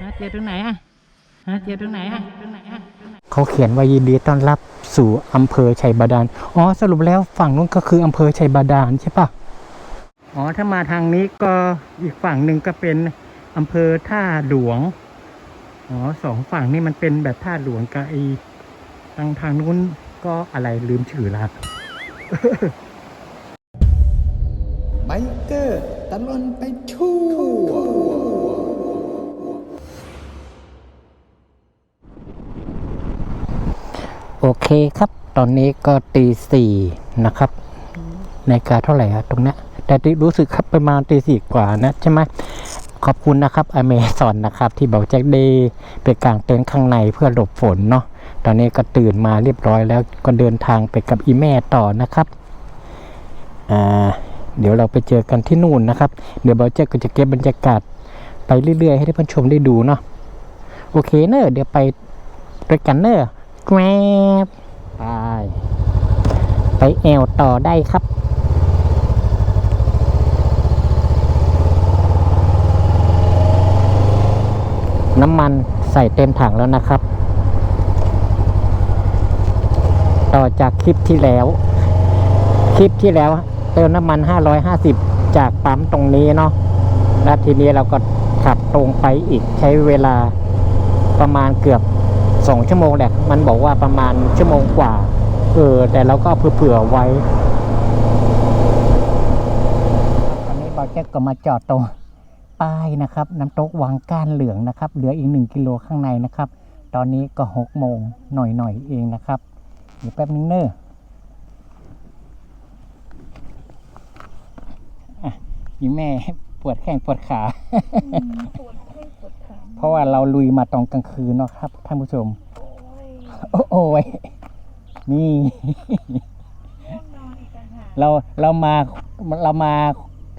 ฮะเจอตรงไหนอะฮะเจอตรงไหนอะตรงไหนอะเขาเขียนว่ายินดีต้อนรับสู่อำเภอชัยบาดาล อ๋อ สรุปแล้วฝั่งนู้นก็คืออำเภอชัยบาดาลใช่ปะอ๋อ ถ้ามาทางนี้ก็อีกฝั่งหนึ่งก็เป็นอำเภอท่าหลวง อ๋อสองฝั่งนี่มันเป็นแบบท่าหลวงกับไอทางทางนู้นก็อะไรลืมชื่อละ ไบเกอร์ตลอนไปทั่วโอเคครับ ตอนนี้ก็ตีสี่นะครับนาฬิกาเท่าไหร่อะตรงเนี้ยแต่ที่รู้สึกครับประมาณตีสี่กว่านะใช่ไหม ขอบคุณนะครับอเมซอนนะครับ ที่บอกแจ็คเดย์ไปกางเต็นท์ข้างในเพื่อหลบฝนเนาะตอนนี้ก็ตื่นมาเรียบร้อยแล้วก็เดินทางไปกับอีแม่ต่อนะครับอ่าเดี๋ยวเราไปเจอกันที่นู่นนะครับ เดี๋ยวบอเจ็คก็จะเก็บบรรยากาศไปเรื่อยๆ ให้ท่านผู้ชมได้ดูเนาะโอเคเนอะเดี๋ยวไปด้วยกันเนอะแกรบไปไปแอวต่อได้ครับ น้ำมันใส่เต็มถังแล้วนะครับ ต่อจากคลิปที่แล้ว คลิปที่แล้ว เติมน้ำมัน 550 จากปั๊มตรงนี้เนาะแล้วทีนี้เราก็ขับตรงไปอีกใช้เวลาประมาณเกือบสองชั่วโมงแหละ มันบอกว่าประมาณชั่วโมงกว่า เออ แต่เราก็เผื่อๆไว้ ตอนนี้บอแจ็คก็มาจอดตรง ป้ายนะครับน้ำตกวังก้านเหลืองนะครับ เหลืออีกหนึ่งกิโลข้างในนะครับ ตอนนี้ก็หกโมงหน่อยๆเองนะครับเดี๋ยวแป๊บนึงเนอะอะอีแม่ปวดแข้งปวดขาปวดให้ปวดขา เพราะว่าเราลุยมาตอนกลางคืนเนาะครับท่านผู้ชม โอ้ยโอ้โอ้ยนี่ห้องนอนอีกต่างหากเราเรามาเรามา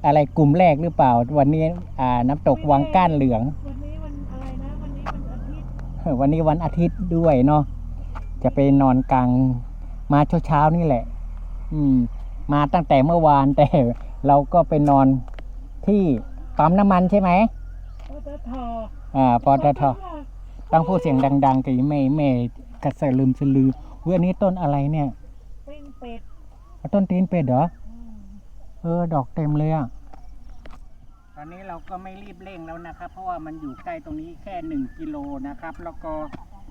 อะไรกลุ่มแรกหรือเปล่า วันนี้อ่าน้ำตกวังก้านเหลือง วันนี้วันอะไรนะวันนี้วันอาทิตย์เออวันนี้วันอาทิตย์ด้วยเนาะจะไปนอนกลางมาเช้าเช้าๆนี่แหละ อืม มาตั้งแต่เมื่อวานแต่เราก็ไปนอนที่ปั๊มน้ำมันใช่ไหมปตทอ่าปตทต้องพูดเสียงดังๆกับอีเมย์เมย์กระเสลืมสลือเว้ยอันนี้ต้นอะไรเนี่ยปิ้งเป็ดต้นตีนเป็ดเหรออืม เออ ดอกเต็มเลยอะ ตอนนี้เราก็ไม่รีบเร่งแล้วนะครับ เพราะว่ามันอยู่ใกล้ตรงนี้แค่หนึ่งกิโลนะครับ แล้วก็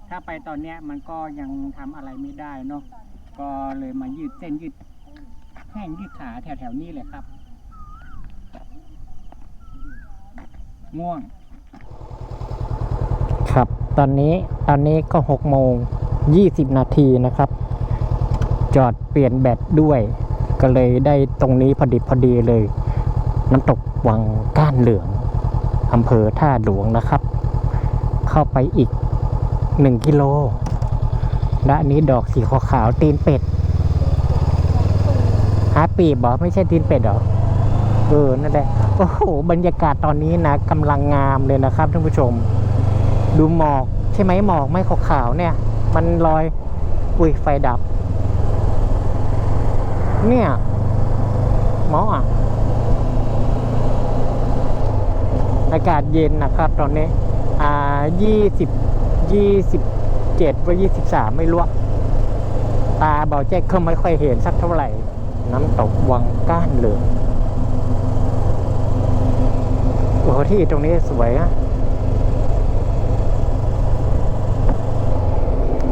ถ้าไปตอนเนี้ยมันก็ยังทำอะไรไม่ได้เนาะก็เลยมายืดเส้นยืดแข้งยืดขาแถวๆนี้เลยครับง่วง ครับ ตอนนี้ตอนนี้ก็หกโมงยี่สิบนาทีนะครับ จอดเปลี่ยนแบตด้วย ก็เลยได้ตรงนี้พอดีพอดีเลย น้ำตกวังก้านเหลืองอำเภอท่าหลวงนะครับ เข้าไปอีกหนึ่งกิโลและอันนี้ดอกสีขาวๆตีนเป็ดฮาปีบอไม่ใช่ตีนเป็ดเหรอเออนั่นแหละโอ้โหบรรยากาศตอนนี้นะกำลังงามเลยนะครับท่านผู้ชม ดูหมอกใช่ไหมหมอกไม่ขาวๆเนี่ย มันลอยอุ้ยไฟดับ เนี่ยหมออะ อากาศเย็นนะครับตอนนี้ อ่ายี่สิบยี่สิบเจ็ดว่ายี่สิบสามไม่รู้ตาเบาแจ๊กก็ไม่ค่อยเห็นสักเท่าไหร่ น้ำตกวังก้านเหลืองโอ้ที่ตรงนี้สวยอะ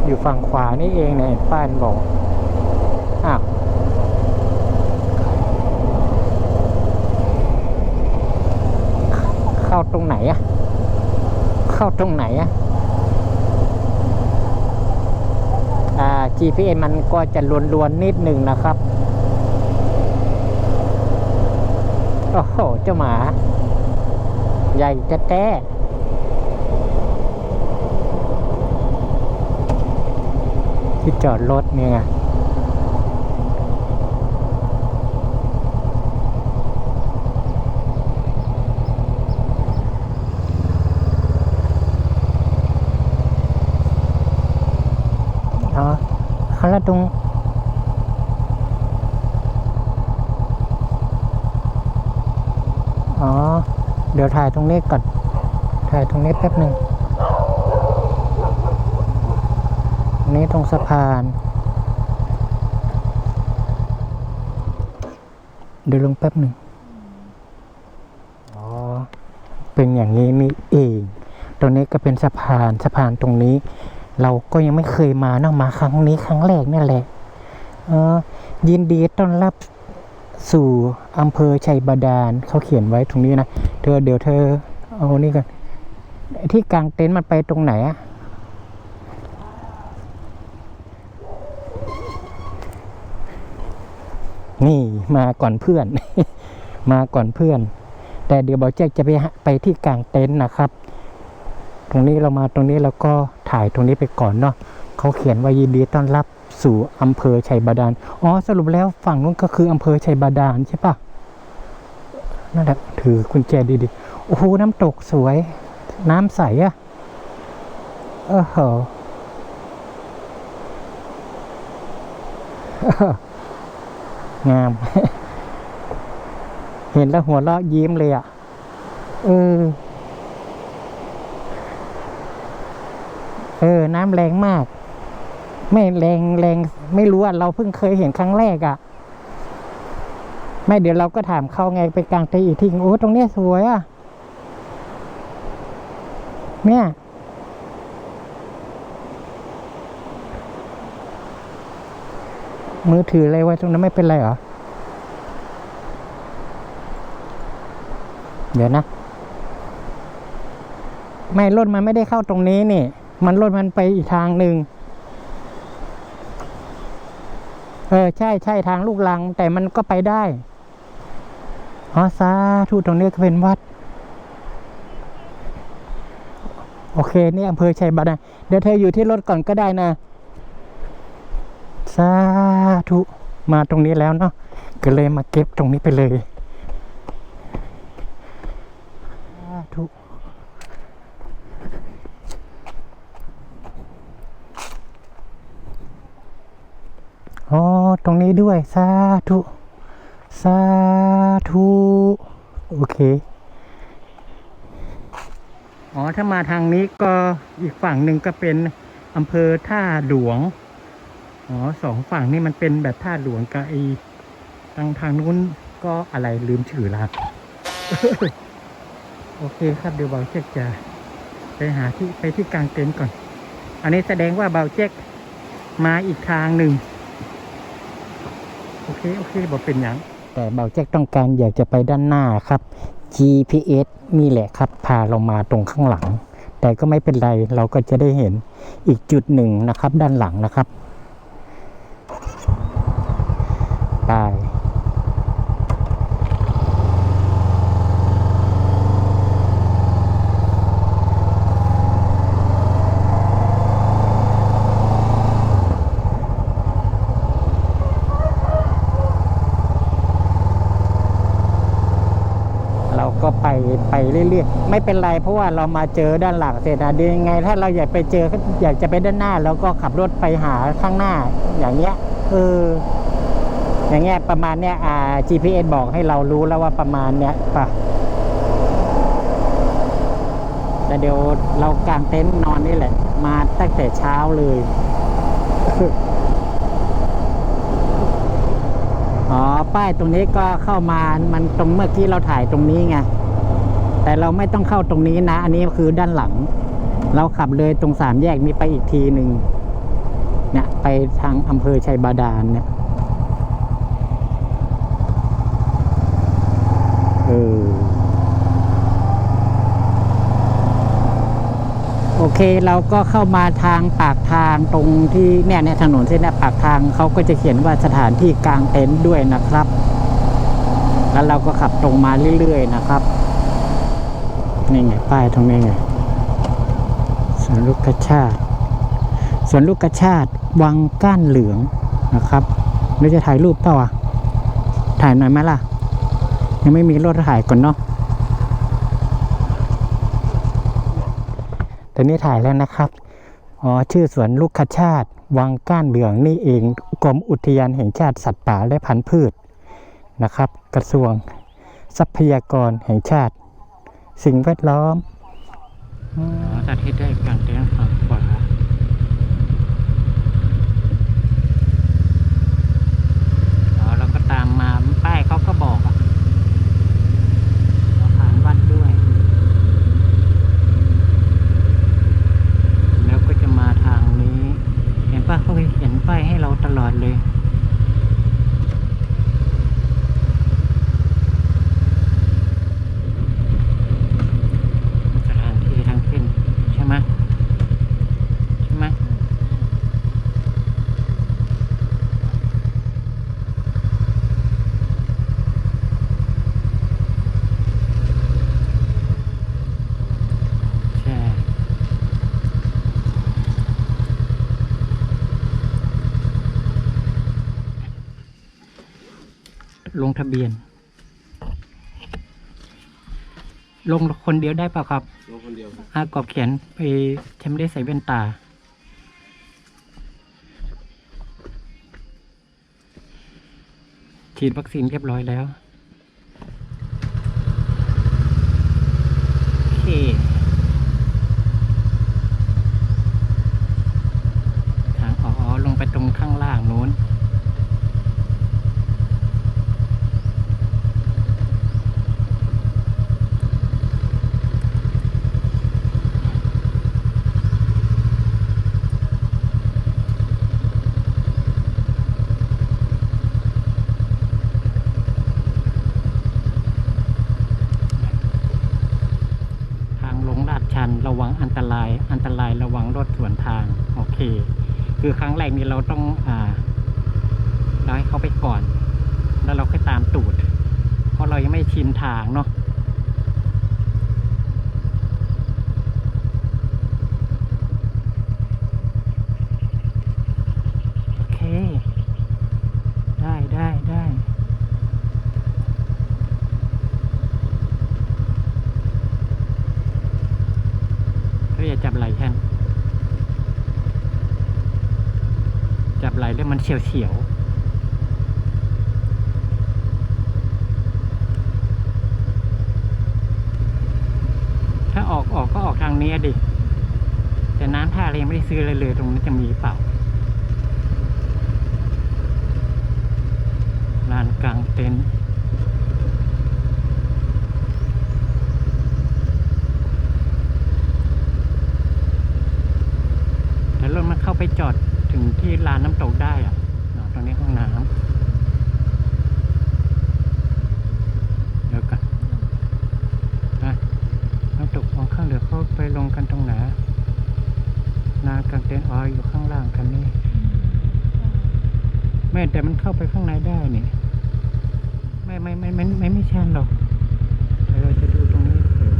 อยู่ฝั่งขวานี่เองเนี่ยป้านบอกอ้าว เข้า ตรงไหนอะเข้าตรงไหนอะอ่า GPS มันก็จะลวนๆนิดหนึ่งนะครับ โอ้โห เจ้าหมา ใหญ่แต้ที่จอดรถเนี่ย Allerdings อ๋อ เดี๋ยวถ่ายตรงนี้ก่อน ถ่ายตรงนี้แป๊บหนึ่งนี้ตรงสะพาน เดี๋ยวลงแป๊บหนึ่งอ๋อ เป็นอย่างนี้นี่เอง ตรงนี้ก็เป็นสะพาน สะพานตรงนี้ เราก็ยังไม่เคยมานะมาครั้งนี้ครั้งแรกนี่แหละยินดีต้อนรับสู่อำเภอชัยบาดาลเขาเขียนไว้ตรงนี้นะ เธอเดี๋ยวเธอเอานี่กันที่กลางเต็นท์มันไปตรงไหนอะนี่มาก่อนเพื่อน มาก่อนเพื่อน แต่เดี๋ยวบอกแจ๊กจะไปไปที่กลางเต็นท์นะครับ ตรงนี้เรามาตรงนี้แล้วก็ถ่ายตรงนี้ไปก่อนเนาะเขาเขียนว่ายินดีต้อนรับสู่อำเภอชัยบาดาลอ๋อสรุปแล้วฝั่งนู้นก็คืออำเภอชัยบาดาลใช่ปะนั่นแหละถือกุญแจดีๆโอ้โหน้ำตกสวย น้ำใสอะเออเหอองาม เห็นแล้วหัวเราะยิ้มเลยอะเออ เออ น้ำแรงมาก ไม่แรงแรง ไม่รู้อะเราเพิ่งเคยเห็นครั้งแรกอะ ไม่เดี๋ยวเราก็ถามเขาไงไปกลางเตอีกทีโอ้ตรงเนี้ยสวยอะ เนี่ยมือถืออะไรไว้ตรงนั้นไม่เป็นไรเหรอ เดี๋ยวนะ ไม่รถมันไม่ได้เข้าตรงนี้นี่ มันรถมันไปอีกทางหนึ่งเออใช่ใช่ทางลูกลัง แต่มันก็ไปได้อ๋อสาธุตรงนี้ก็เป็นวัด โอเค นี่อำเภอชัยบาดาลเดี๋ยวเธออยู่ที่รถก่อนก็ได้นะสาธุมาตรงนี้แล้วเนาะก็เลยมาเก็บตรงนี้ไปเลย สาธุ อ๋อ ตรงนี้ด้วย สาธุ สาธุ โอเค อ๋อ ถ้ามาทางนี้ก็อีกฝั่งหนึ่งก็เป็นอำเภอท่าหลวง อ๋อสองฝั่งนี่มันเป็นแบบท่าหลวงกับไอทางทางนู้นก็อะไรลืมชื่อละโอเคครับเดี๋ยวเบาเจ๊กจะไปหาที่ไปที่กลางเต็นท์ก่อน อันนี้แสดงว่าเบาเจ๊กมาอีกทางหนึ่ง เคโอเคบอกเป็นอย่างแต่เบาแจ็คต้องการอยากจะไปด้านหน้าครับ GPS นี่แหละครับ พาเรามาตรงข้างหลัง แต่ก็ไม่เป็นไรเราก็จะได้เห็นอีกจุดหนึ่งนะครับ ด้านหลังนะครับไป เราก็ ไปเรื่อยๆ ไม่เป็นไรเพราะว่าเรามาเจอด้านหลังเสร็จนะดียวยังไง ถ้าเราอยากไปเจออยากจะไปด้านหน้าเราก็ขับรถไปหาข้างหน้า อย่างเงี้ยเอออย่างเงี้ยประมาณเนี้ยอ่า GPS บอกให้เรารู้แล้วว่าประมาณเนี้ยป่ะแต่เดี๋ยวเรากางเต็นท์นอนนี่แหละ มาตั้งแต่เช้าเลยอ๋อ ป้ายตรงนี้ก็เข้ามา มันตรงเมื่อกี้เราถ่ายตรงนี้ไง แต่เราไม่ต้องเข้าตรงนี้นะ อันนี้คือด้านหลัง เราขับเลยตรงสามแยกนี้ไปอีกทีหนึ่งเนี่ยไปทางอำเภอชัยบาดาลเนี่ยเออโอเคเราก็เข้ามาทางปากทางตรงที่เนี่ยเนี่ยถนนเส้นเนี้ยปากทางเขาก็จะเขียนว่าสถานที่กลางเต็นท์ด้วยนะครับ แล้วเราก็ขับตรงมาเรื่อยๆนะครับ นี่ไงป้ายตรงนี้ไงสวนลูกกระชาติสวนลูกกระชาติวังก้านเหลืองนะครับเราจะถ่ายรูปเปล่าอะถ่ายหน่อยไหมล่ะ ยังไม่มีรถถ่ายก่อนเนาะตอนนี้ถ่ายแล้วนะครับอ๋อชื่อสวนลูกคชาติ วังก้านเหลืองนี่เองกรมอุทยานแห่งชาติสัตว์ป่าและพันธุ์พืชนะครับ กระทรวงทรัพยากรแห่งชาติ สิ่งแวดล้อมอ๋อสาธิตได้กางเต็นท์ฝั่งขวาเราก็ตามมาป้ายเขาก็บอกอะเราผ่านวัดด้วย แล้วก็จะมาทางนี้ เห็นป้าเขาเห็นป้ายให้เราตลอดเลย สถานที่ทางขึ้นใช่ไหมใช่ไหมใช่ ลง ทะเบียน ลงคนเดียวได้เปล่าครับลงคนเดียวครับอากรอบเขียนไปฉันไม่ได้ใส่แว่นตา ฉีดวัคซีนเรียบร้อยแล้ว โอเค ทางอ๋อลงไปตรงข้างล่างนู้น ทางลงลาดชันระวังอันตราย อันตรายระวังรถสวนทาง โอเค คือครั้งแรกนี้เราต้องอ่าเราให้เขาไปก่อน แล้วเราค่อยตามตูด เพราะเรายังไม่ชินทางเนาะโอเคได้ได้ได้เขาจะจับไหล่แทนจับไหล่ แล้วมันเฉียวเฉียวๆถ้าออกออกก็ออกทางนี้ดิ แต่น้ำท่าเรยไม่ได้ซื้ออะไรเลยตรงนี้จะมีเปล่าลานกลางเต็นท์แต่รถมันเข้าไปจอด ถึงที่ลานน้ำตกได้อะอะตรงนี้ห้องน้ำเดี๋ยวกันนะน้ำตกของข้างเหลือเขาไปลงกันตรงไหนลานกลางเต็นท์อ๋ออยู่ข้างล่างกันนี่ไม่แต่มันเข้าไปข้างในได้นี่ไม่ไม่ไม่ไม่ไม่ไม่ชันหรอกเดี๋ยวเราจะดูตรงนี้เถอะ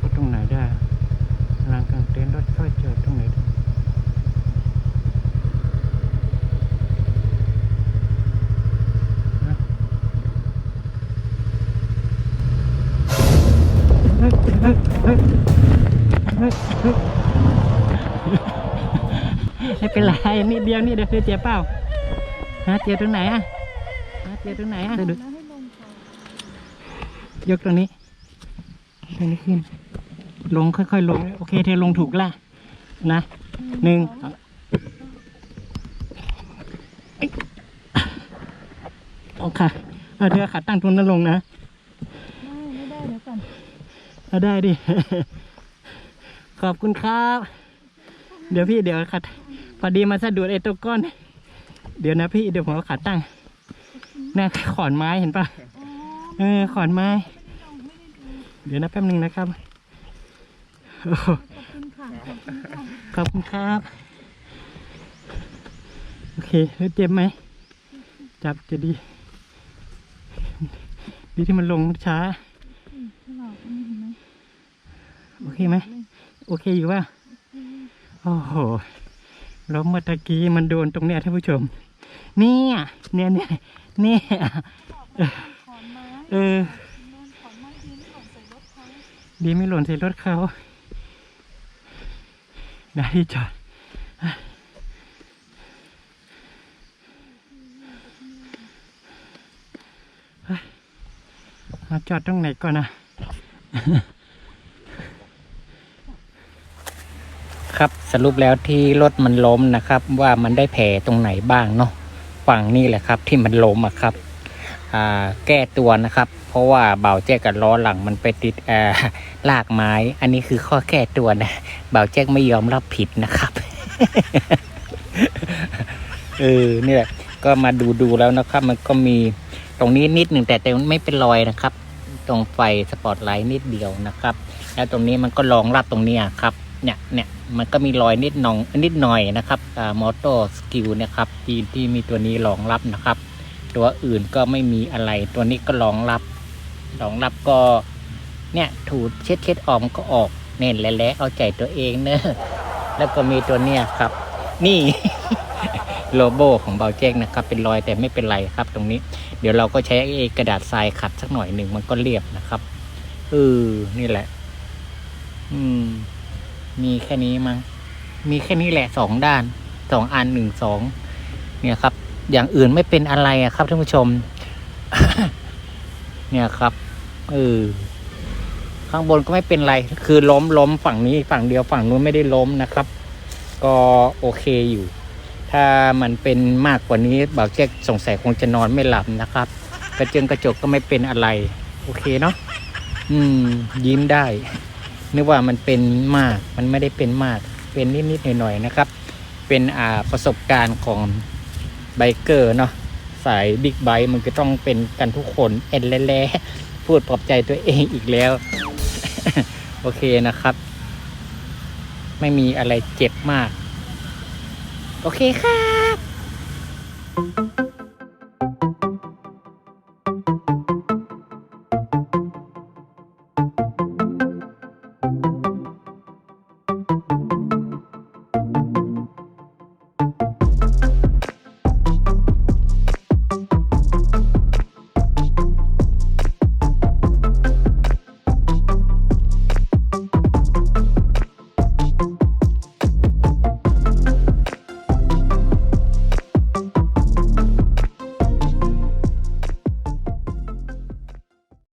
ก็ตรงไหนได้ลานกลางเต็นท์รถค่อยเจอตรงไหนได้ฮะเฮ้ยเฮ้ยเฮ้ยเฮ้ยเฮ้ย ไม่เป็นไรนิดเดียวนี่เดี๋ยวเจ็บเปล่าฮะเจ็บตรงไหนอะฮะเจ็บตรงไหนอะดูแล้วให้ลงยกตรงนี้ตรงนี้ขึ้น ลงค่อยๆลง โอเค เธอลงถูกละนะหนึ่งโอเคเอาเธอขาตั้งตรงนั้นลงนะ ไม่ไม่ได้เดี๋ยวก่อน เอาได้ดิ ขอบคุณครับ เดี๋ยวพี่เดี๋ยวขัด พอดีมาสะดุดไอ้ตัวก้อน เดี๋ยวนะพี่เดี๋ยวผมเอาขาตั้งน่าขอนไม้เห็นปะเออขอนไม้ เดี๋ยวนะแป๊บนึงนะครับขอบคุณครับ โอเคแล้วเจ็บไหม จับจะดี ดีที่มันลงช้า อืมที่เราอันนี้เห็นไหม โอเคไหมโอเคอยู่ป่ะโอ้โหล้มเมื่อตะกี้มันโดนตรงเนี้ยท่านผู้ชม เนี่ยเนี่ยเนี่ยเนี่ยขอนไม้เออโดนขอนไม้ยืนหล่นใส่รถเขาดีไม่หล่นใส่รถเขาได้ที่จอดเฮ้ยมาจอดตรงไหนก่อนนะ ครับ สรุปแล้วที่รถมันล้มนะครับ ว่ามันได้แผลตรงไหนบ้างเนาะฝั่งนี่แหละครับ ที่มันล้มอะครับแก้ตัวนะครับ เพราะว่าเบาแจ๊กกับล้อหลังมันไปติดลากไม้ อันนี้คือข้อแก้ตัวนะเบาแจ๊กไม่ยอมรับผิดนะครับเออนี่แหละก็มาดูดูแล้วนะครับ มันก็มีตรงนี้นิดหนึ่งแต่แต่ไม่เป็นรอยนะครับ ตรงไฟสปอตไลท์นิดเดียวนะครับ แล้วตรงนี้มันก็รองรับตรงนี้ครับ เนี่ยเนี่ย มันก็มีรอยนิดหนองนิดหน่อยนะครับมอเตอร์สกิลนะครับที่ที่มีตัวนี้รองรับนะครับ ตัวอื่นก็ไม่มีอะไร ตัวนี้ก็รองรับรองรับก็เนี่ยถูเช็ดเช็ดออมก็ออกเน้นและแล้วเอาใจตัวเองเนอะแล้วก็มีตัวเนี้ยครับ นี่โลโบของเบาแจ้งนะครับ เป็นรอยแต่ไม่เป็นไรครับ ตรงนี้ เดี๋ยวเราก็ใช้กระดาษทรายขัดสักหน่อยหนึ่งมันก็เรียบนะครับเออนี่แหละ อืม มีแค่นี้มั้งมีแค่นี้แหละสองด้านสองอันหนึ่งสองเนี่ยครับ อย่างอื่นไม่เป็นอะไรอะครับท่านผู้ชม เนี่ยครับเออข้างบนก็ไม่เป็นไร คือล้มล้มฝั่งนี้ฝั่งเดียวฝั่งนู้นไม่ได้ล้มนะครับ ก็โอเคอยู่ ถ้ามันเป็นมากกว่านี้บ่าวเจ๊กสงสัยคงจะนอนไม่หลับนะครับ กระเจิงกระจกก็ไม่เป็นอะไร โอเคเนาะอืม ยิ้มได้ นึกว่ามันเป็นมากมันไม่ได้เป็นมากเป็นนิดๆหน่อยๆนะครับ เป็นอ่าประสบการณ์ของไบเกอร์เนาะสายบิ๊กไบค์มันก็ต้องเป็นกันทุกคนเอ็นแล่ๆพูดปลอบใจตัวเองอีกแล้ว โอเคนะครับ ไม่มีอะไรเจ็บมาก โอเคครับ